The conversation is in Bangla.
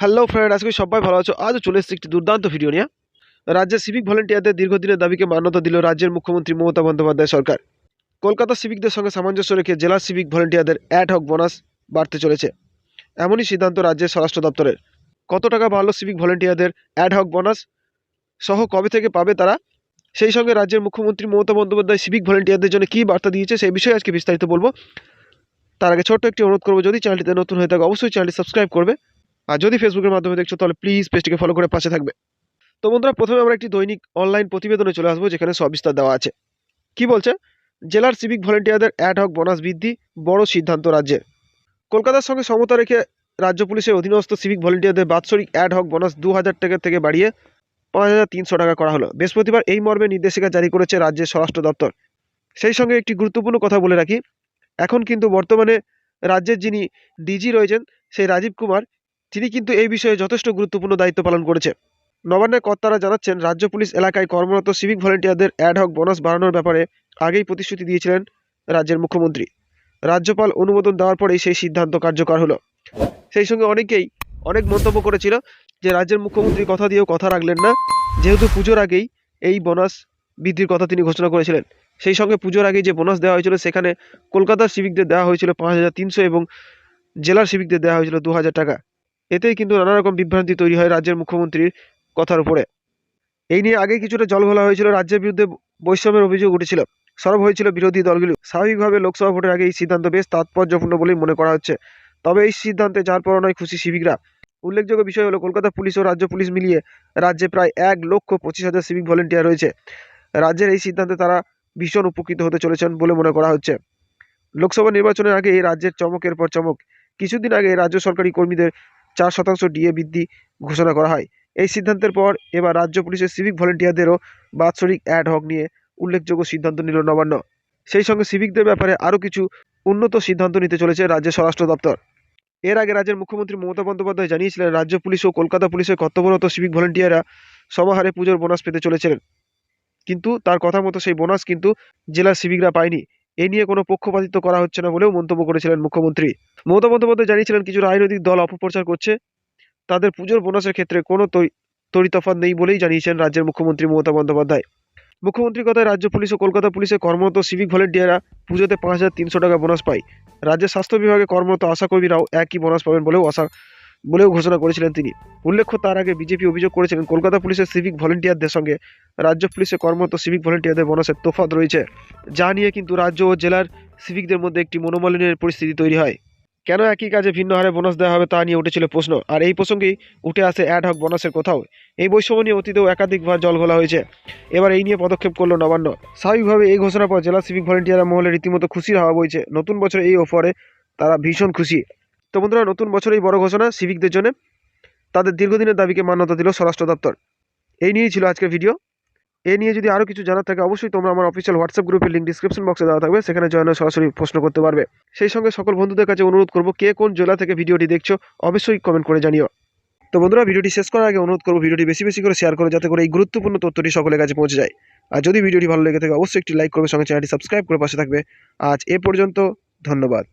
হ্যালো ফ্রেন্ড আজকে সবাই ভালো আছো? আজও চলে এসেছি একটি দুর্দান্ত ভিডিও নিয়ে। রাজ্যের সিভিক ভলেন্টিয়ারদের দীর্ঘদিনের দাবিকে মান্যতা দিল রাজ্যের মুখ্যমন্ত্রী মমতা বন্দ্যোপাধ্যায় সরকার। কলকাতা সিভিকদের সঙ্গে সামঞ্জস্য রেখে জেলা সিভিক ভলেন্টিয়ারদের অ্যাড হক বোনাস বাড়তে চলেছে। এমনই সিদ্ধান্ত রাজ্যের স্বরাষ্ট্র দপ্তরের। কত টাকা বাড়লো সিভিক ভলেন্টিয়ারদের অ্যাড হক বোনাস সহ কবে থেকে পাবে তারা? সেই সঙ্গে রাজ্যের মুখ্যমন্ত্রী মমতা বন্দ্যোপাধ্যায় সিভিক ভলেন্টিয়ারদের জন্য কী বার্তা দিয়েছে সেই বিষয়ে আজকে বিস্তারিত বলব। তার আগে ছোট্ট একটি অনুরোধ করব, যদি চ্যানেলটিতে নতুন হয়ে থাকে, অবশ্যই চ্যানেলটি সাবস্ক্রাইব করবে। আর যদি ফেসবুকের মাধ্যমে দেখছ, তাহলে প্লিজ পেজটিকে ফলো করে পাশে থাকবে। তো বন্ধুরা, প্রথমে আমরা একটি দৈনিক অনলাইন প্রতিবেদনে চলে আসব, যেখানে সবিস্তার দেওয়া আছে। কি বলছে? জেলার সিভিক ভলেন্টিয়ারদের অ্যাড হক বোনাস বৃদ্ধি, বড় সিদ্ধান্ত রাজ্যে কলকাতার সঙ্গে সমতা রেখে রাজ্য পুলিশের অধীনস্থ সিভিক ভলেন্টিয়ারদের বাৎসরিক অ্যাড হক বোনাস দু হাজার টাকা থেকে বাড়িয়ে পাঁচ হাজার তিনশো টাকা করা হলো। বৃহস্পতিবার এই মর্মে নির্দেশিকা জারি করেছে রাজ্যের স্বরাষ্ট্র দপ্তর। সেই সঙ্গে একটি গুরুত্বপূর্ণ কথা বলে রাখি, এখন কিন্তু বর্তমানে রাজ্যের যিনি ডিজি রয়েছেন, সেই রাজীব কুমার তিনি কিন্তু এই বিষয়ে যথেষ্ট গুরুত্বপূর্ণ দায়িত্ব পালন করেছে নবান্নের কর্তারা জানাচ্ছেন, রাজ্য পুলিশ এলাকায় কর্মরত সিভিক ভলেন্টিয়ারদের অ্যাড হক বোনাস বাড়ানোর ব্যাপারে আগেই প্রতিশ্রুতি দিয়েছিলেন রাজ্যের মুখ্যমন্ত্রী। রাজ্যপাল অনুমোদন দেওয়ার পরেই সেই সিদ্ধান্ত কার্যকর হলো। সেই সঙ্গে অনেকেই অনেক মন্তব্য করেছিল যে, রাজ্যের মুখ্যমন্ত্রী কথা দিয়েও কথা রাখলেন না। যেহেতু পুজোর আগেই এই বোনাস বৃদ্ধির কথা তিনি ঘোষণা করেছিলেন। সেই সঙ্গে পুজোর আগেই যে বোনাস দেওয়া হয়েছিল, সেখানে কলকাতার সিভিকদের দেওয়া হয়েছিল পাঁচ হাজার তিনশো এবং জেলার সিভিকদের দেওয়া হয়েছিল দু হাজার টাকা। এতেই কিন্তু নানা রকম বিভ্রান্তি তৈরি হয় রাজ্যের মুখ্যমন্ত্রীর কথার উপরে। এই নিয়ে আগে কিছুটা জল ঘোলা হয়েছিল, রাজ্যের বিরুদ্ধে বৈষম্যের অভিযোগ উঠেছিল। সরব হয়েছিল বিরোধী দলগুলো। স্বাভাবিকভাবে লোকসভা ভোটের আগে এই সিদ্ধান্ত বেশ তাৎপর্যপূর্ণ বলেই মনে করা হচ্ছে। তবে এই সিদ্ধান্তে যার পর নয় খুশি সিভিকরা উল্লেখযোগ্য বিষয় হলো, কলকাতা পুলিশ ও রাজ্য পুলিশ মিলিয়ে রাজ্যে প্রায় এক লক্ষ পঁচিশ হাজার সিভিক ভলেন্টিয়ার রয়েছে। রাজ্যের এই সিদ্ধান্তে তারা ভীষণ উপকৃত হতে চলেছেন বলে মনে করা হচ্ছে। লোকসভা নির্বাচনের আগে এই রাজ্যের চমকের পর চমক। কিছুদিন আগে রাজ্য সরকারি কর্মীদের চার শতাংশ ডিএ বৃদ্ধি ঘোষণা করা হয়। এই সিদ্ধান্তের পর এবার রাজ্য পুলিশের সিভিক ভলেন্টিয়ারদেরও বাৎসরিক অ্যাড হক নিয়ে উল্লেখযোগ্য সিদ্ধান্ত নিল নবান্ন। সেই সঙ্গে সিভিকদের ব্যাপারে আরও কিছু উন্নত সিদ্ধান্ত নিতে চলেছে রাজ্যের স্বরাষ্ট্র দপ্তর। এর আগে রাজ্যের মুখ্যমন্ত্রী মমতা বন্দ্যোপাধ্যায় জানিয়েছিলেন, রাজ্য পুলিশ ও কলকাতা পুলিশের কর্তব্যরত সিভিক ভলেন্টিয়াররা সমাহারে পুজোর বোনাস পেতে চলেছিলেন। কিন্তু তার কথা মতো সেই বোনাস কিন্তু জেলার সিভিকরা পায়নি। এ নিয়ে কোনো পক্ষপাতিত্ব করা হচ্ছে না বলেও মন্তব্য করেছিলেন মুখ্যমন্ত্রী। মমতা বন্দ্যোপাধ্যায় জানিয়েছিলেন কিছু রাজনৈতিক দল অপপ্রচার করছে। তাদের পুজোর বোনাসের ক্ষেত্রে কোনো তরি- তরিতফাত নেই বলেই জানিয়েছেন রাজ্যের মুখ্যমন্ত্রী মমতা বন্দ্যোপাধ্যায়। মুখ্যমন্ত্রীর কথায় রাজ্য পুলিশ ও কলকাতা পুলিশে কর্মরত সিভিক ভলেন্টিয়াররা পুজোতে পাঁচ হাজার তিনশো টাকা বোনাস পায়। রাজ্যের স্বাস্থ্য বিভাগে কর্মরত আশাকর্মীরাও একই বোনাস পাবেন বলেও আশা বলেও ঘোষণা করেছিলেন তিনি। উল্লেখ্য, তার আগে বিজেপি অভিযোগ করেছিলেন, কলকাতা পুলিশের সিভিক ভলেন্টিয়ারদের সঙ্গে। রাজ্য পুলিশে কর্মরত সিভিক ভলেন্টিয়ারদের বোনাসের তোফাত রয়েছে। যা নিয়ে কিন্তু রাজ্য ও জেলার সিভিকদের মধ্যে একটি মনোমালিন্যের পরিস্থিতি তৈরি হয়। কেন একই কাজে ভিন্ন হারে বোনাস দেওয়া হবে তা নিয়ে উঠেছিল প্রশ্ন। আর এই প্রসঙ্গেই উঠে আসে অ্যাড হক বোনাসের কোথাও। এই বৈষম্য নিয়ে অতীতেও একাধিকবার জল ঘোলা হয়েছে। এবার এই নিয়ে পদক্ষেপ করল নবান্ন। স্বাভাবিকভাবে এই ঘোষণার পর জেলা সিভিক ভলেন্টিয়ার মহলে রীতিমতো খুশির হাওয়া বইছে। নতুন বছরে এই অফারে তারা ভীষণ খুশি। তো বন্ধুরা, নতুন বছরে এই বড় ঘোষণা সিভিকদের জন্য। তাদের দীর্ঘদিনের দাবিকে মান্যতা দিল স্বরাষ্ট্র দপ্তর। এই নিয়েই ছিল আজকের ভিডিও এ নিয়ে যদি আরও কিছু জানার থাকে, অবশ্যই তোমরা আমার অফিসিয়াল হোয়াটসঅ্যাপ গ্রুপের লিঙ্ক ডিসক্রিপশন বক্সে দেওয়া থাকবে। সেখানে জয়েন সরাসরি প্রশ্ন করতে পারবে। সেই সঙ্গে সকল বন্ধুদের কাছে অনুরোধ করব, কে কোন জেলা থেকে ভিডিওটি দেখছ, অবশ্যই কমেন্ট করে জানিও। তো বন্ধুরা ভিডিওটি শেষ করার আগে অনুরোধ করব ভিডিওটি বেশি বেশি করে শেয়ার করে, যাতে করে এই গুরুত্বপূর্ণ তথ্যটি সকলের কাছে পৌঁছে যায়। আর যদি ভিডিওটি ভালো লেগে থাকে, অবশ্যই একটি লাইক করবে, সঙ্গে চ্যানেলটি সাবস্ক্রাইব করে পাশে থাকবে। আজ এ পর্যন্ত, ধন্যবাদ।